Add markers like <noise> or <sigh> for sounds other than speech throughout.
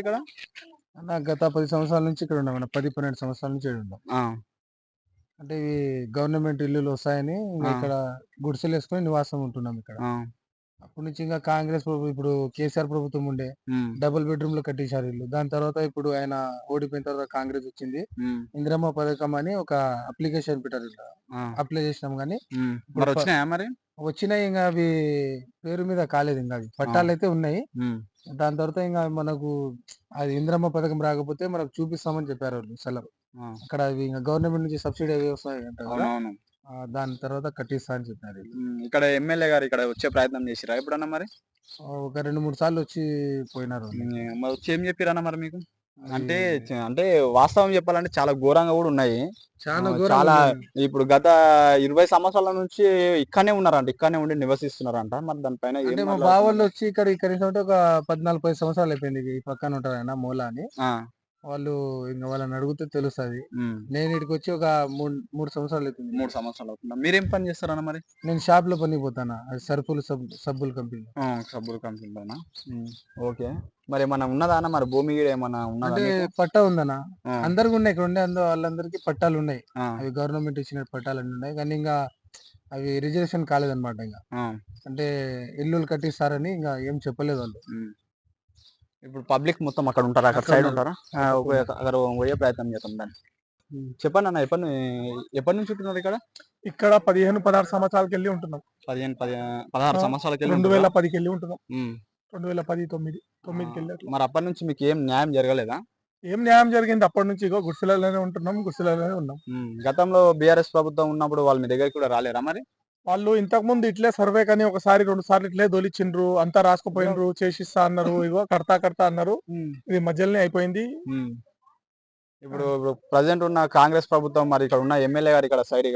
ఇక్కడ అన్న గత పది సంవత్సరాల నుంచి ఇక్కడ ఉన్నాం పది పన్నెండు సంవత్సరాల నుంచి ఇక్కడ ఉన్నాం. అంటే ఇవి గవర్నమెంట్ ఇల్లులు వస్తాయని. ఇక్కడ గుడిసెలు వేసుకొని నివాసం ఉంటున్నాం ఇక్కడ. అప్పటి నుంచి ఇంకా కాంగ్రెస్ ప్రభుత్వం ఇప్పుడు కేసీఆర్ ప్రభుత్వం ఉండే డబుల్ బెడ్రూమ్లో కట్టించారు ఇల్లు దాని తర్వాత ఇప్పుడు ఆయన ఓడిపోయిన తర్వాత కాంగ్రెస్ వచ్చింది. ఇందిరమ్మ పథకం అని ఒక అప్లికేషన్ పెట్టారు ఇక్కడ అప్లై చేసినాం కానీ. మరి వచ్చినాయా మరి? వచ్చినాయి ఇంకా అవి పేరు మీద కాలేదు ఇంకా అవి. పట్టాలు అయితే ఉన్నాయి. దాని తర్వాత ఇంకా మనకు అది ఇందిరమ్మ పథకం రాకపోతే మనకు చూపిస్తామని చెప్పారు వాళ్ళు సెలవు అక్కడ అవి ఇంకా గవర్నమెంట్ నుంచి సబ్సిడీ అవి వస్తాయి దాని తర్వాత కట్టిస్తా అని చెప్పారు ఇక్కడ ఎమ్మెల్యే గారు ఇక్కడ వచ్చే ప్రయత్నం చేసిరా ఎప్పుడన్నా మరి? ఒక రెండు మూడు సార్లు వచ్చి పోయినారు వచ్చి ఏం చెప్పిరన్నా మరి మీకు? అంటే అంటే వాస్తవం చెప్పాలంటే చాలా ఘోరంగా కూడా ఉన్నాయి. చాలా. ఇప్పుడు గత ఇరవై సంవత్సరాల నుంచి ఇక్కడనే ఉన్నారంట ఇక్కడనే ఉండి నివసిస్తున్నారంట. మరి దానిపైన అంటే మా? బావోళ్ళు వచ్చి ఇక్కడ అంటే ఒక పద్నాలుగు పది సంవత్సరాలు అయిపోయింది ఈ పక్కన ఉంటారు ఆయన మూల అని. వాళ్ళు ఇంకా వాళ్ళని అడిగితే తెలుస్తుంది. నేను ఇక్కడికి వచ్చి ఒక మూడు మూడు సంవత్సరాలు అవుతుంది. మూడు సంవత్సరాలు అవుతుందా? మీరేం పని చేస్తారన్న మరి? నేను షాప్లో పనికి పోతాను? అది సరుకులు సబ్ సబ్బుల కంపెనీ సబ్బుల కంపెనీ పైన ఓకే. మరి ఏమన్నా ఉన్నదా అన్న? మరి భూమి ఏమన్నా ఉన్నదా? పట్టా ఉందన్న. ఆ, అందరికి ఉన్నాయి. ఇక్కడ ఉండే అందరూ వాళ్ళందరికీ పట్టాలు ఉన్నాయి. అవి గవర్నమెంట్ ఇచ్చిన పట్టాలు అన్ని ఉన్నాయి. కానీ ఇంకా అవి రిజర్వేషన్ కాలేదన్నమాట ఇంకా అంటే ఇల్లులు కట్టిస్తారని ఇంకా ఏం చెప్పలేదు వాళ్ళు. ఇప్పుడు పబ్లిక్ మొత్తం అక్కడ ఉంటారా? అక్కడ సైడ్. ఉంటారా. అక్కడ పోయే ప్రయత్నం చేద్దాం దాన్ని. చెప్పండి అన్న ఎప్పటి ఎప్పటి నుంచి ఉంటున్నారు ఇక్కడ? ఇక్కడ పదిహేను పదహారు సంవత్సరాలకి వెళ్ళి ఉంటున్నాం. పదిహేను పది పదహారు సంవత్సరాలకి రెండు వేల పదికి వెళ్ళి ఉంటున్నాం. రెండు వేల పది తొమ్మిది తొమ్మిదికి వెళ్ళి అట్లా. మరి అప్పటి నుంచి మీకు ఏం న్యాయం జరగలేదా? ఏం న్యాయం జరిగింది అప్పటి నుంచి ఇగో గుడిసెలలోనే ఉంటున్నాం గుడిసెలలోనే ఉన్నాం. గతంలో బీఆర్ఎస్ ప్రభుత్వం ఉన్నప్పుడు వాళ్ళు మీ దగ్గరికి కూడా రాలేరా మరి? వాళ్ళు ఇంతకు ముందు ఇట్లే సర్వే కానీ ఒకసారి రెండు సార్లు ఇట్లే దొలిచిండ్రు అంతా రాసుకుపోయినరు చేసిస్తా అన్నారు ఇగో కడతా కడతా అన్నారు. ఇది మధ్యలోనే అయిపోయింది. ఇప్పుడు ప్రజెంట్ ఉన్న కాంగ్రెస్ ప్రభుత్వం మరి ఇక్కడ ఉన్న ఎమ్మెల్యే గారు ఇక్కడ సైడ్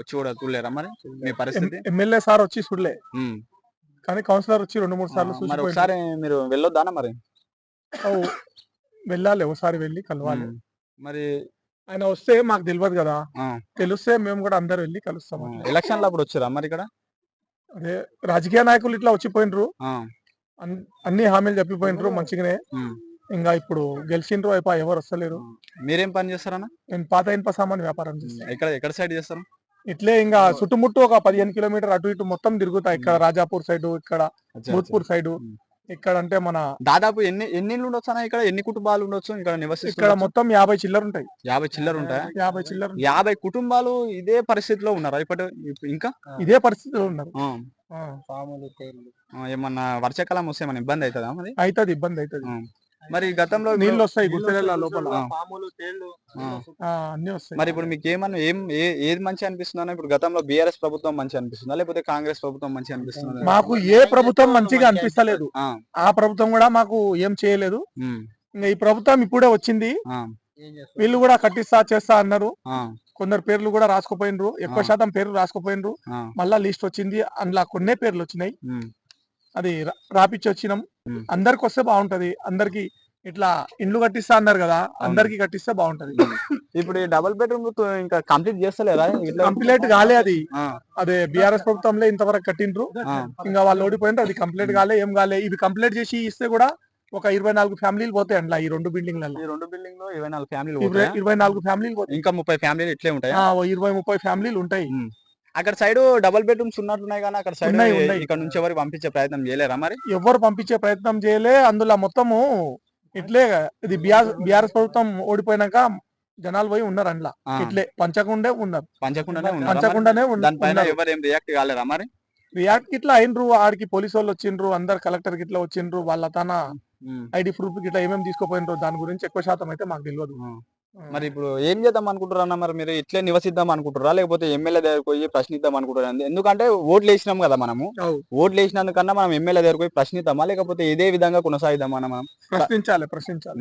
వచ్చి కూడా చూడలేరా మరి? మీ పరిస్థితి? ఎమ్మెల్యే సార్ వచ్చి చూడలే. కానీ కౌన్సిలర్ వచ్చి రెండు మూడు సార్లు చూసిపోయిండ్రు. ఒకసారి మీరు వెళ్ళొద్దానా మరి? వెళ్ళాలి ఒకసారి వెళ్ళి కలవాలి. మరి ఆయన వస్తే మాకు తెలియదు కదా. తెలిస్తే మేము కూడా అందరు వెళ్ళి కలుస్తాం. ఎలక్షన్లు అప్పుడు వచ్చారా మరి ఇక్కడ? అదే రాజకీయ నాయకులు ఇట్లా వచ్చిపోయినరు. అన్ని హామీలు చెప్పిపోయినరు మంచిగానే. ఇంకా ఇప్పుడు గెలిచిండ్రు అయిపోయి ఎవరు వస్తలేరు. మీరేం పని చేస్తారన్నా నేను పాత ఇనుప సామాన్ వ్యాపారం చేస్తాను ఎక్కడ ఎక్కడ సైడ్ చేస్తారు? ఇట్లే ఇంకా చుట్టుముట్టు ఒక పదిహేను కిలోమీటర్ అటు ఇటు మొత్తం తిరుగుతా ఇక్కడ రాజాపూర్ సైడ్ ఇక్కడ భూత్పూర్ సైడ్. ఇక్కడ అంటే మన దాదాపు ఎన్ని ఎన్ని ఇళ్ళు ఉండొచ్చు అన్న ఇక్కడ? ఎన్ని కుటుంబాలు ఉండొచ్చు ఇక్కడ ఇక్కడ నివసిస్తున్నారు మొత్తం యాభై చిల్లర ఉంటాయి యాభై చిల్లర ఉంటాయా యాభై చిల్లర. యాభై కుటుంబాలు ఇదే పరిస్థితిలో ఉన్నారా ఇప్పటి ఇప్పు- ఇంకా? ఇదే పరిస్థితిలో ఉన్నారు. ఆ, ఆ, పాములు తేళ్ళు ఆ, ఏమన్నా వర్షాకాలం వస్తే ఏమన్నా ఇబ్బంది అవుతుందా మరి? అవుతుంది ఇబ్బంది అవుతుంది ఆ. మరి గతంలో నీళ్ళు వస్తాయి గుర్తెల లోపల. ఆ. పాములు తేళ్ళు ఆ. ఆ, అన్ని వస్తాయి. మరి ఇప్పుడు మీకు ఏమన్నా ఏం ఏది మంచి అనిపిస్తుందా ఇప్పుడు గతంలో బీఆర్ఎస్ ప్రభుత్వం మంచి అనిపిస్తుందా? లేకపోతే కాంగ్రెస్ ప్రభుత్వం మంచి అనిపిస్తుందా? మాకు ఏ ప్రభుత్వం మంచిగా అనిపిస్తలేదు. ఆ, ప్రభుత్వం కూడా మాకు ఏం చేయలేదు. ఇంకా ఈ ప్రభుత్వం ఇప్పుడే వచ్చింది. ఆ, ఏం చేస్తారు? వీళ్ళు కూడా కట్టిస్తా చేస్తా అన్నారు. కొందరు పేర్లు కూడా రాసుకుపోయినరు. ఎక్కువ. శాతం పేర్లు రాసుకుపోయినరు. మళ్ళా లిస్ట్ వచ్చింది. అందులో కొన్నే పేర్లు వచ్చినాయి. అది రాపిచ్చి వచ్చినాం. అందరికి వస్తే బాగుంటది అందరికి ఇట్లా ఇండ్లు కట్టిస్తా అన్నారు కదా అందరికి కట్టిస్తే బాగుంటది ఇప్పుడు ఈ డబుల్ బెడ్రూమ్ ఇంకా కంప్లీట్ చేస్తలేరా <laughs> ఇట్లా కంప్లీట్ కాలే అది. అదే బీఆర్ఎస్ ప్రభుత్వంలో ఇంతవరకు కట్టిండ్రు. ఇంకా వాళ్ళు ఓడిపోయినారు అది కంప్లీట్ కాలే ఏం కాలే. ఇవి కంప్లీట్ చేసి ఇస్తే కూడా ఒక ఇరవై నాలుగు ఫ్యామిలీలు పోతాయి అందులో ఈ రెండు బిల్డింగ్లలో. ఈ రెండు బిల్డింగ్లో ఇరవై నాలుగు ఫ్యామిలీలు ఇరవై నాలుగు ఫ్యామిలీలు ఇంకా ముప్పై ఫ్యామిలీలు ఇట్లే ఉంటాయా? ఇరవై ముప్పై ఫ్యామిలీలు ఉంటాయి. అక్కడ సైడ్ డబుల్ బెడ్రూమ్స్ ఉన్నట్టున్నాయి కానీ అక్కడ సైడ్ ఉన్నాయి, ఉన్నాయి. ఇక్కడ నుంచి ఎవరు పంపించే ప్రయత్నం చేయలేరా మరి? ఎవరు పంపించే ప్రయత్నం చేయలే. అందులో మొత్తము ఇట్లే ఇది బిఆర్ బిఆర్ఎస్ ప్రభుత్వం ఓడిపోయినాక జనాలు పోయి ఉన్నారు అందులో. ఆ, ఇట్లే పంచకుండే ఉన్నారు. పంచకుండానే ఉన్నారా? పంచకుండానే దానిపైన ఉన్నారు. ఎవరు ఏం రియాక్ట్ కాలేరా మరి? రియాక్ట్ ఇట్లా అయినరు ఆడికి పోలీసు వాళ్ళు వచ్చిండ్రు అందరు కలెక్టర్ గిట్లా వచ్చిండ్రు వాళ్ళ తన ఉమ్, ఐడి ప్రూఫ్ గిట్లా ఏమేమి తీసుకుపోయినరు దాని గురించి ఎక్కువ శాతం అయితే మాకు తెలియదు ఉమ్. మరి ఇప్పుడు ఏం చేద్దాం అనుకుంటారన్న మరి మీరు? ఇట్లే నివసిద్దాం అనుకుంటారా లేకపోతే ఎమ్మెల్యే దగ్గరకు పోయి ప్రశ్నిద్దాం అనుకుంటారా ఎందుకంటే ఓట్లు వేసినాం కదా మనము. ఓట్లు వేసినందుకన్నా మనం ఎమ్మెల్యే దగ్గరకు పోయి ప్రశ్నిద్దామా? లేకపోతే ఇదే విధంగా కొనసాగిద్దామా మనం? ప్రశ్నించాలి ప్రశ్నించాలి.